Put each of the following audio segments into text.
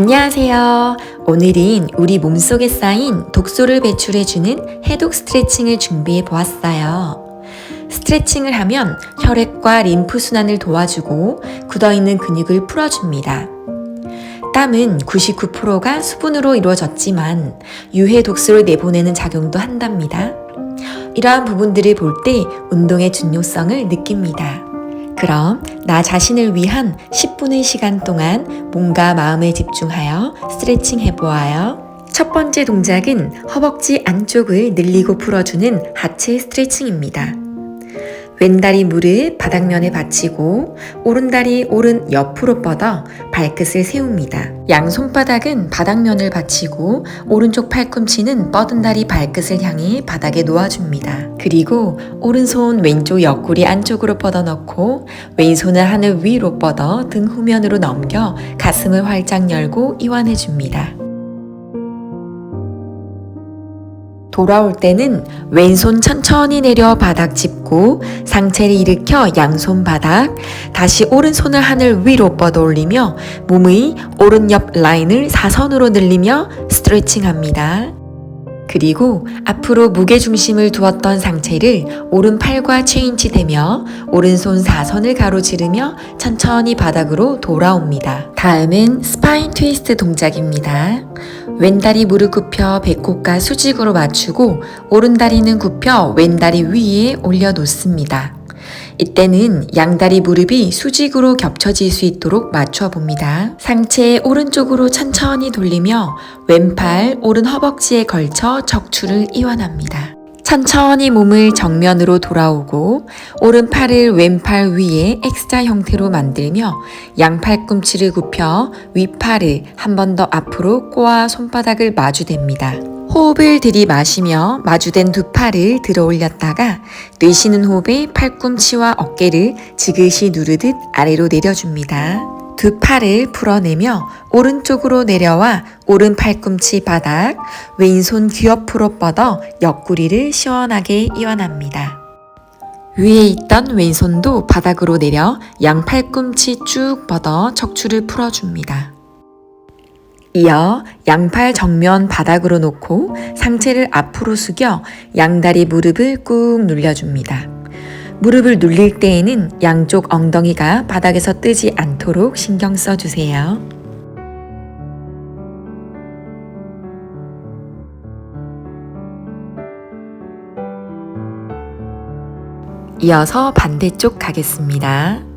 안녕하세요. 오늘은 우리 몸속에 쌓인 독소를 배출해주는 해독 스트레칭을 준비해 보았어요. 스트레칭을 하면 혈액과 림프순환을 도와주고 굳어있는 근육을 풀어줍니다. 땀은 99%가 수분으로 이루어졌지만 유해 독소를 내보내는 작용도 한답니다. 이러한 부분들을 볼 때 운동의 중요성을 느낍니다. 그럼 나 자신을 위한 10분의 시간 동안 몸과 마음에 집중하여 스트레칭 해보아요. 첫 번째 동작은 허벅지 안쪽을 늘리고 풀어주는 하체 스트레칭입니다. 왼다리 무릎 바닥면에 받치고 오른다리 오른 옆으로 뻗어 발끝을 세웁니다. 양 손바닥은 바닥면을 받치고 오른쪽 팔꿈치는 뻗은 다리 발끝을 향해 바닥에 놓아줍니다. 그리고 오른손 왼쪽 옆구리 안쪽으로 뻗어 넣고 왼손을 하늘 위로 뻗어 등 후면으로 넘겨 가슴을 활짝 열고 이완해 줍니다. 돌아올 때는 왼손 천천히 내려 바닥 짚고 상체를 일으켜 양손 바닥, 다시 오른손을 하늘 위로 뻗어 올리며 몸의 오른 옆 라인을 사선으로 늘리며 스트레칭 합니다. 그리고 앞으로 무게 중심을 두었던 상체를 오른팔과 체인치 대며 오른손 사선을 가로지르며 천천히 바닥으로 돌아옵니다. 다음은 스파인 트위스트 동작입니다. 왼다리 무릎 굽혀 배꼽과 수직으로 맞추고 오른다리는 굽혀 왼다리 위에 올려 놓습니다. 이때는 양다리 무릎이 수직으로 겹쳐질 수 있도록 맞춰 봅니다. 상체 오른쪽으로 천천히 돌리며 왼팔 오른 허벅지에 걸쳐 척추를 이완합니다. 천천히 몸을 정면으로 돌아오고 오른팔을 왼팔 위에 X자 형태로 만들며 양팔 꿈치를 굽혀 윗팔을 한 번 더 앞으로 꼬아 손바닥을 마주댑니다. 호흡을 들이마시며 마주된 두 팔을 들어 올렸다가 내쉬는 호흡에 팔꿈치와 어깨를 지그시 누르듯 아래로 내려줍니다. 두 팔을 풀어내며 오른쪽으로 내려와 오른 팔꿈치 바닥, 왼손 귀 옆으로 뻗어 옆구리를 시원하게 이완합니다. 위에 있던 왼손도 바닥으로 내려 양 팔꿈치 쭉 뻗어 척추를 풀어줍니다. 이어 양팔 정면 바닥으로 놓고 상체를 앞으로 숙여 양다리 무릎을 꾹 눌려줍니다. 무릎을 눌릴 때에는 양쪽 엉덩이가 바닥에서 뜨지 않도록 신경 써주세요. 이어서 반대쪽 가겠습니다.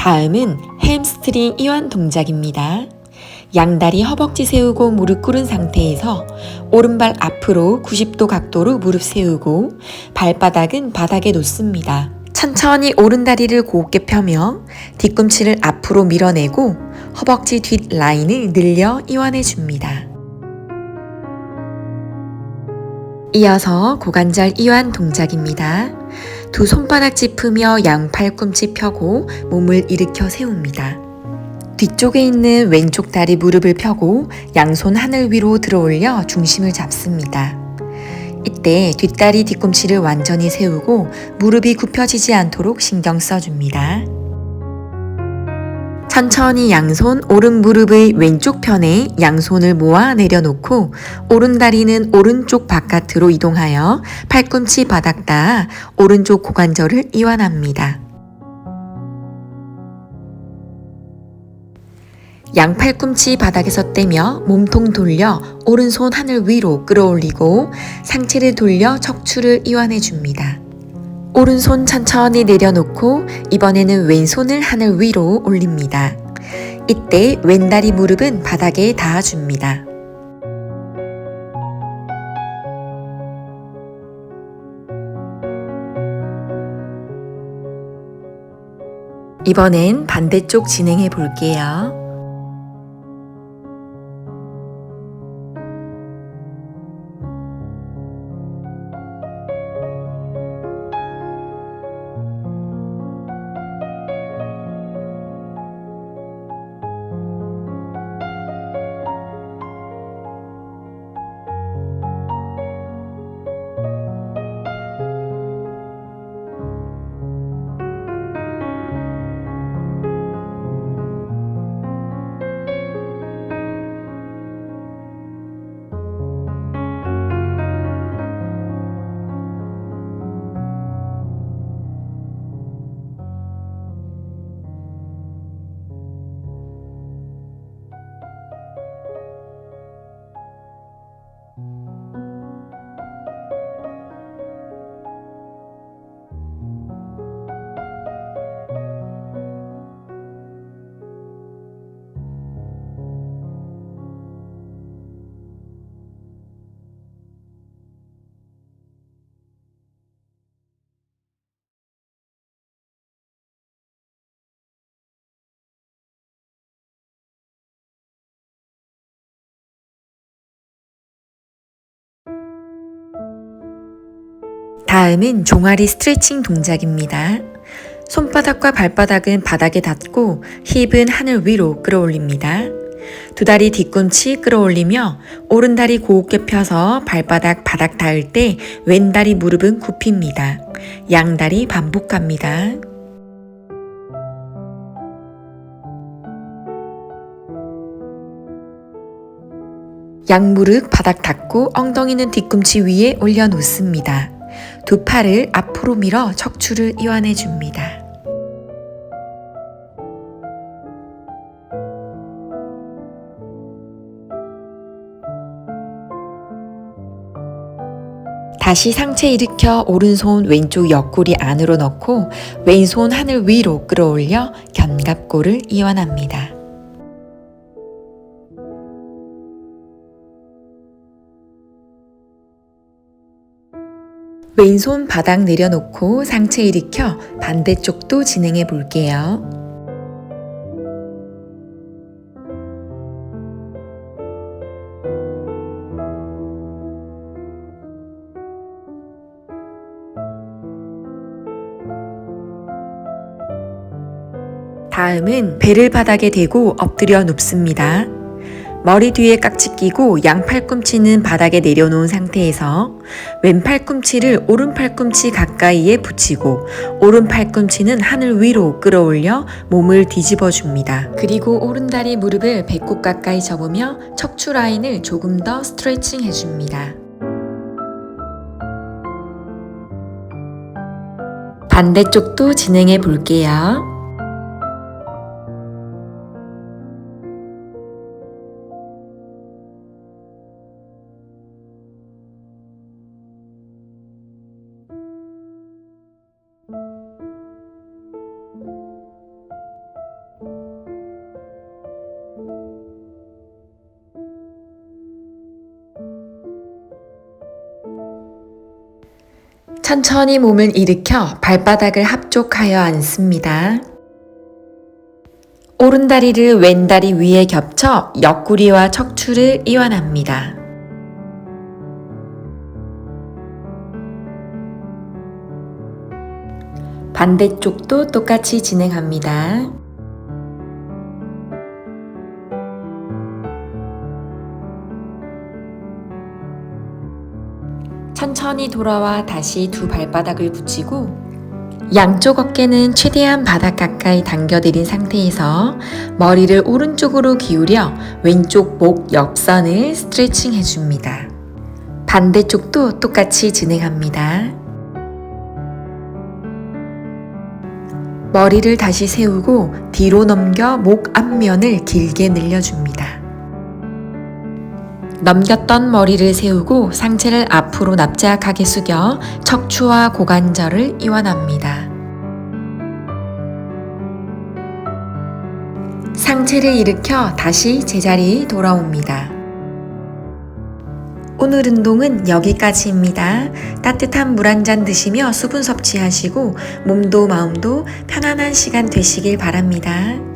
다음은 햄스트링 이완 동작입니다. 양다리 허벅지 세우고 무릎 꿇은 상태에서 오른발 앞으로 90도 각도로 무릎 세우고 발바닥은 바닥에 놓습니다. 천천히 오른다리를 곱게 펴며 뒤꿈치를 앞으로 밀어내고 허벅지 뒷 라인을 늘려 이완해 줍니다. 이어서 고관절 이완 동작입니다. 두 손바닥 짚으며 양 팔꿈치 펴고 몸을 일으켜 세웁니다. 뒤쪽에 있는 왼쪽 다리 무릎을 펴고 양손 하늘 위로 들어올려 중심을 잡습니다. 이때 뒷다리 뒤꿈치를 완전히 세우고 무릎이 굽혀지지 않도록 신경 써줍니다. 천천히 양손 오른 무릎의 왼쪽 편에 양손을 모아 내려놓고 오른 다리는 오른쪽 바깥으로 이동하여 팔꿈치 바닥 닿아 오른쪽 고관절을 이완합니다. 양팔꿈치 바닥에서 떼며 몸통 돌려 오른손 하늘 위로 끌어올리고 상체를 돌려 척추를 이완해 줍니다. 오른손 천천히 내려놓고 이번에는 왼손을 하늘 위로 올립니다. 이때 왼다리 무릎은 바닥에 닿아줍니다. 이번엔 반대쪽 진행해 볼게요. 다음은 종아리 스트레칭 동작입니다. 손바닥과 발바닥은 바닥에 닿고 힙은 하늘 위로 끌어올립니다. 두 다리 뒤꿈치 끌어올리며 오른 다리 곱게 펴서 발바닥 바닥 닿을 때 왼다리 무릎은 굽힙니다. 양다리 반복합니다. 양무릎 바닥 닿고 엉덩이는 뒤꿈치 위에 올려놓습니다. 두 팔을 앞으로 밀어 척추를 이완해 줍니다. 다시 상체 일으켜 오른손 왼쪽 옆구리 안으로 넣고 왼손 하늘 위로 끌어올려 견갑골을 이완합니다. 왼손 바닥 내려놓고 상체 일으켜 반대쪽도 진행해 볼게요. 다음은 배를 바닥에 대고 엎드려 눕습니다. 머리 뒤에 깍지 끼고 양 팔꿈치는 바닥에 내려놓은 상태에서 왼 팔꿈치를 오른 팔꿈치 가까이에 붙이고 오른 팔꿈치는 하늘 위로 끌어올려 몸을 뒤집어 줍니다. 그리고 오른 다리 무릎을 배꼽 가까이 접으며 척추 라인을 조금 더 스트레칭 해줍니다. 반대쪽도 진행해 볼게요. 천천히 몸을 일으켜 발바닥을 합족하여 앉습니다. 오른다리를 왼다리 위에 겹쳐 옆구리와 척추를 이완합니다. 반대쪽도 똑같이 진행합니다. 천천히 돌아와 다시 두 발바닥을 붙이고 양쪽 어깨는 최대한 바닥 가까이 당겨드린 상태에서 머리를 오른쪽으로 기울여 왼쪽 목 옆선을 스트레칭 해줍니다. 반대쪽도 똑같이 진행합니다. 머리를 다시 세우고 뒤로 넘겨 목 앞면을 길게 늘려줍니다. 넘겼던 머리를 세우고 상체를 앞으로 납작하게 숙여 척추와 고관절을 이완합니다. 상체를 일으켜 다시 제자리 돌아옵니다. 오늘 운동은 여기까지입니다. 따뜻한 물 한 잔 드시며 수분 섭취하시고 몸도 마음도 편안한 시간 되시길 바랍니다.